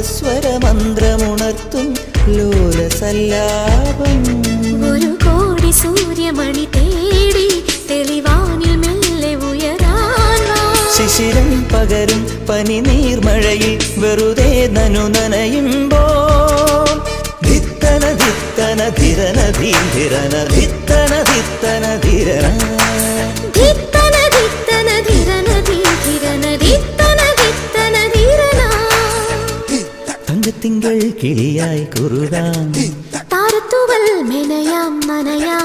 കാതരസ്വരമന്ത്രമുണർത്തും ലോലസല്ലാപം ഒരു കോടി സൂര്യമണി തേടി തെളിവാനിൽ മെല്ലെ ഉയരാൻ വാ. ശിശിരം പകരും പനി നീർമഴയിൽ വെറുതെ നനു നനയുമ്പോൾ ധിത്തന ധിത്തന ധിരന ധീരന ധിത്തന ധിത്തന திங்கள் கிளியாய் குருதான் தாரத்துவல் மெனையாம் மனையாம்